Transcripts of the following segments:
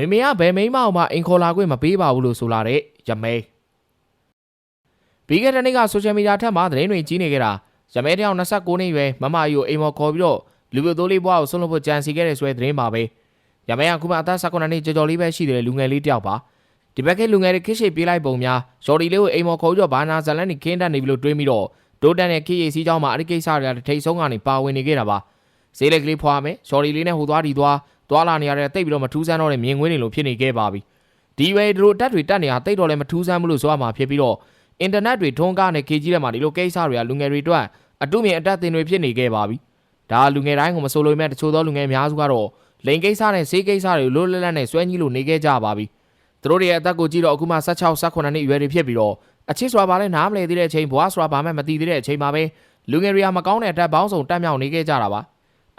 မေမေကဘယ်မိန်းမအောင်မှအိမ်ခေါ်လာခွင့်မပေးပါဘူးလို့ဆိုလာတဲ့ရမဲပြီးခဲ့တဲ့နေ့ကဆိုရှယ်မီဒီယာထက်မှာသတင်းတွေကြီးနေခဲ့တာရမဲတယောက်29နှစ်ရွယ်မမအီကိုအိမ်မော်ခေါ်ပြီးတော့လူပြိုသိုးလေးဘွားကိုဆွလုံးဖို့ကြံစီခဲ့တဲ့ဆိုတဲ့သတင်းပါပဲရမဲကခုမှအသက်19နှစ်ကျော်ကျော်လေးပဲရှိတယ်လူငယ်လေးတယောက်ပါဒီဘက်ကလူငယ်တွေခိရှိပြေးလိုက်ပုံများရော်ဒီလေးကိုအိမ်မော်ခေါ်ပြီးတော့ဘာနာဇလန်နေခင်းတက်နေပြီလို့တွေးပြီးတော့ဒိုးတန်ရဲ့ခေရေးစီးကြောင်းမှာအရိကိစ္စတွေကတထိတ်ဆုံးကနေပါဝင်နေခဲ့တာပါဈေးလက်ကလေးဖွာမယ်ရော်ဒီလေးနဲ့ဟိုသွားဒီသွား သွားလာနေရတဲ့တိတ်ပြီးတော့မထူးဆန်းတော့တဲ့မြင်ကွင်းတွေလိုဖြစ်နေခဲ့ပါပြီဒီဝဲတို့တက်တွေတက်နေတာတိတ်တော့လည်းမထူးဆန်းဘူးလို့ဆိုရမှာဖြစ်ပြီးတော့အင်တာနက်တွေထုံးကားနဲ့ခေကြီးထဲမှာဒီလိုကိစ္စတွေကလူငယ်တွေအတွက်အတုမြင်အတက်တင်တွေဖြစ်နေခဲ့ပါပြီဒါလူငယ်တိုင်းကမဆိုလို့မဲ့တချို့သောလူငယ်အများစုကတော့လိန်ကိစ္စနဲ့ဆေးကိစ္စတွေလွတ်လပ်လပ်နဲ့စွဲကြီးလို့နေခဲ့ကြပါပြီသူတို့တွေရဲ့အသက်ကိုကြည့်တော့အခုမှ16 18နှစ်အရွယ်တွေဖြစ်ပြီးတော့အချစ်စွာပါလဲနားမလဲသေးတဲ့အချိန်ဘွားစွာပါမှမသိသေးတဲ့အချိန်မှာပဲလူငယ်တွေကမကောင်းတဲ့အတက်ပေါင်းစုံတက်မြောက်နေခဲ့ကြတာပါ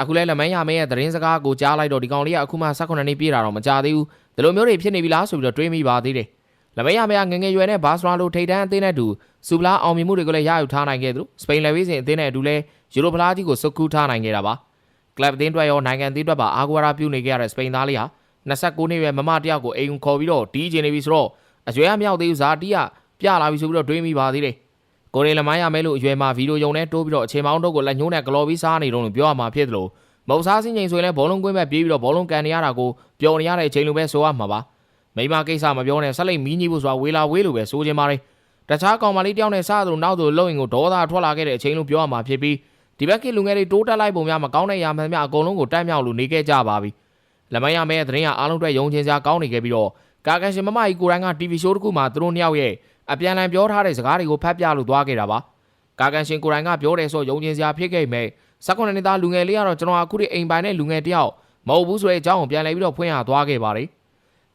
အခုလဲလမန်းရမင်းရဲ့သတင်းစကားကိုကြားလိုက်တော့ဒီကောင်လေးကအခုမှ18နှစ်ပြည့်တာတော့မကြသေးဘူးဒီလိုမျိုးတွေဖြစ်နေပြီလားဆိုပြီးတော့တွေးမိပါသေးတယ်လမန်းရမင်းကငငယ်ရွယ်နဲ့ဘာစရာလိုထိတ်တန်းအသင်းနဲ့တူစူပလာအောင်မြင်မှုတွေကိုလည်းရယူထားနိုင်ခဲ့သလိုစပိန်လက်ဝေးစဉ်အသင်းနဲ့အတူလဲယူရိုပလာကြီးကိုစုကူးထားနိုင်ခဲ့တာပါကလပ်အသင်းအတွက်ရောနိုင်ငံအသင်းအတွက်ပါအာဂွာရာပြုနေခဲ့ရတဲ့စပိန်သားလေးဟာ29နှစ်ရွယ်မမတယောက်ကိုအိမ်ခေါ်ပြီးတော့တီးကျင်နေပြီဆိုတော့အရွယ်အမြောက်သေးဦးဇာတီးကပြလာပြီဆိုပြီးတော့တွေးမိပါသေးတယ် ကိုရီလမိုင်းရမဲလို့အရွယ်မှာဗီဒီယိုယုံနဲ့တိုးပြီးတော့အချိန်မောင်းတော့ကိုလက်ညှိုးနဲ့ဂလော်ပြီးစားနေတော့လို့ပြောရမှာဖြစ်တယ်လို့မုံစားစင်းချိန်ဆိုရင်လည်းဘောလုံးကွင်းဘက်ပြေးပြီးတော့ဘောလုံးကန်နေရတာကိုပျော်နေရတဲ့အချိန်လိုပဲဆိုရမှာပါမိမကိစ္စမပြောနဲ့ဆက်လိုက်မီးကြီးဖို့ဆိုတာဝေလာဝေးလို့ပဲဆိုချင်ပါတယ်တခြားကောင်မလေးတယောက်နဲ့စားသလိုနောက်သလိုလုံရင်ကိုဒေါသထွက်လာခဲ့တဲ့အချိန်လိုပြောရမှာဖြစ်ပြီးဒီဘက်ကလူငယ်တွေတိုးတက်လိုက်ပုံများမကောင်းတဲ့ရာမှန်များအကုန်လုံးကိုတက်မြောက်လို့နေခဲ့ကြပါပြီလက်မရမဲတဲ့သတင်းကအားလုံးအတွက်ယုံချင်စရာကောင်းနေခဲ့ပြီးတော့ကာကန်ရှင်မမကြီးကိုရိုင်းက TV show တစ်ခုမှာသူတို့နှစ်ယောက်ရဲ့ အပြန်အလှန်ပြောထားတဲ့စကားတွေကိုဖတ်ပြလို့သွားခဲ့တာပါကာကန်ရှင်ကိုရိုင်းကပြောတယ်ဆိုယုံချင်စရာဖြစ်ခဲ့မယ်စက္ကွန်နှစ်သားလူငယ်လေးကတော့ကျွန်တော်အခုဒီအိမ်ပိုင်တဲ့လူငယ်တယောက်မဟုတ်ဘူးဆိုတဲ့အကြောင်းကိုပြန်လည်ပြီးတော့ဖွင့်ရသွားခဲ့ပါတယ်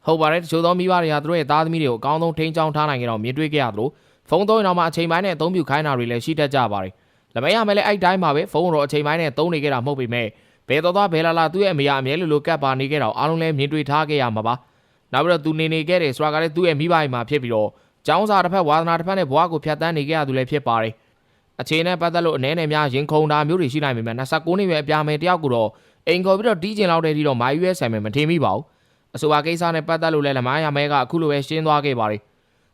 ဟုတ်ပါတယ်တချို့သောမိဘတွေကသူတို့ရဲ့သားသမီးတွေကိုအကောင်းဆုံးထိန်းချောင်းထားနိုင်ကြတော့မြင်တွေ့ခဲ့ရသလိုဖုန်းသုံးရင်တော့မှအချိန်ပိုင်းနဲ့အသုံးပြုခိုင်းတာတွေလည်းရှိတတ်ကြပါတယ်လက်မရမယ်လဲအဲ့တိုင်းမှာပဲဖုန်းတော့အချိန်ပိုင်းနဲ့သုံးနေကြတာမဟုတ်ပေမဲ့ဘယ်တော့သွားဘယ်လာလာသူ့ရဲ့အမေကအမြဲလိုလိုကပ်ပါနေခဲ့တော့အားလုံးလည်းမြင်တွေ့ထားခဲ့ရမှာပါနောက်ပြီးတော့သူနေနေခဲ့တယ်ဆိုတာကလည်းသူ့ရဲ့မိဘအိမ်မှာဖြစ်ပြီးတော့ ကျောင်းစာတစ်ဖက်ဝါသနာတစ်ဖက်နဲ့ဘွားကိုဖြတ်တန်းနေခဲ့ရသူလည်းဖြစ်ပါတယ်အခြေနဲ့ပတ်သက်လို့အနေနဲ့များရင်ခုန်တာမျိုးတွေရှိနိုင်ပေမဲ့29နှစ်ရွယ်အပြာမယ်တယောက်ကတော့အိမ်ခေါ်ပြီးတော့တီးကျင်လောက်တဲ့ထိတော့မာယူရဲ့ဆိုင်မယ်မထင်မိပါဘူးအဆိုပါကိစ္စနဲ့ပတ်သက်လို့လည်းလမိုင်းရမဲကအခုလိုပဲရှင်းသွားခဲ့ပါတယ်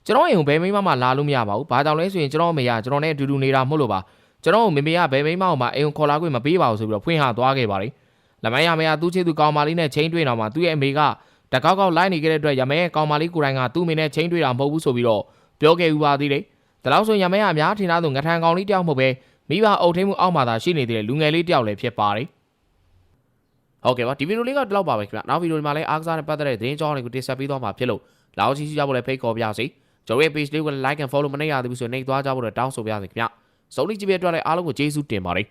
ကျွန်တော်အိမ်ကိုဘယ်မိမမှလာလို့မရပါဘူးဘာကြောင့်လဲဆိုရင်ကျွန်တော်အမေကကျွန်တော်နဲ့အတူတူနေတာမဟုတ်လို့ပါကျွန်တော်ကိုမေမေကဘယ်မိမအောင်မှအိမ်ကိုခေါ်လာခွင့်မပေးပါဘူးဆိုပြီးတော့ဖွင့်ဟသွားခဲ့ပါတယ်လမိုင်းရမဲကသူ့ချစ်သူကောင်မလေးနဲ့ချင်းတွေ့တော့မှသူ့ရဲ့အမေက တကောက်ကောက်လိုက်နေခဲ့တဲ့အတွက်ရမဲရဲ့ကောင်မလေးကိုယ်တိုင်ကသူ့အမေနဲ့ချင်းတွေ့တာမဟုတ်ဘူးဆိုပြီးတော့ပြောခဲ့ဥပါသေးတယ်ဒါလို့ဆိုရမဲကအများထင်သားသူငထန်ကောင်လေးတယောက်မဟုတ်ပဲမိဘအုပ်ထိန်မှုအောက်မှာသာရှိနေတဲ့လူငယ်လေးတယောက်လည်းဖြစ်ပါတယ်ဟုတ်ကဲ့ပါဒီဗီဒီယိုလေးကတော့ဒီလောက်ပါပဲခင်ဗျနောက်ဗီဒီယိုဒီမှာလည်းအားကစားနဲ့ပတ်သက်တဲ့သတင်းကြောင်းတွေကိုတင်ဆက်ပေးသွားမှာဖြစ်လို့လာအောင်ရှိရှိကြဖို့လည်းဖိတ်ခေါ်ပါရစေကျွန်တော်ရဲ့ page လေးကို like and follow မနေရသေးဘူးဆိုရင်နှိပ်သွားကြဖို့တော့တောင်းဆိုပါရစေခင်ဗျစုံလီကြည့်ပြအတွက်လည်းအားလုံးကိုကျေးဇူးတင်ပါတယ်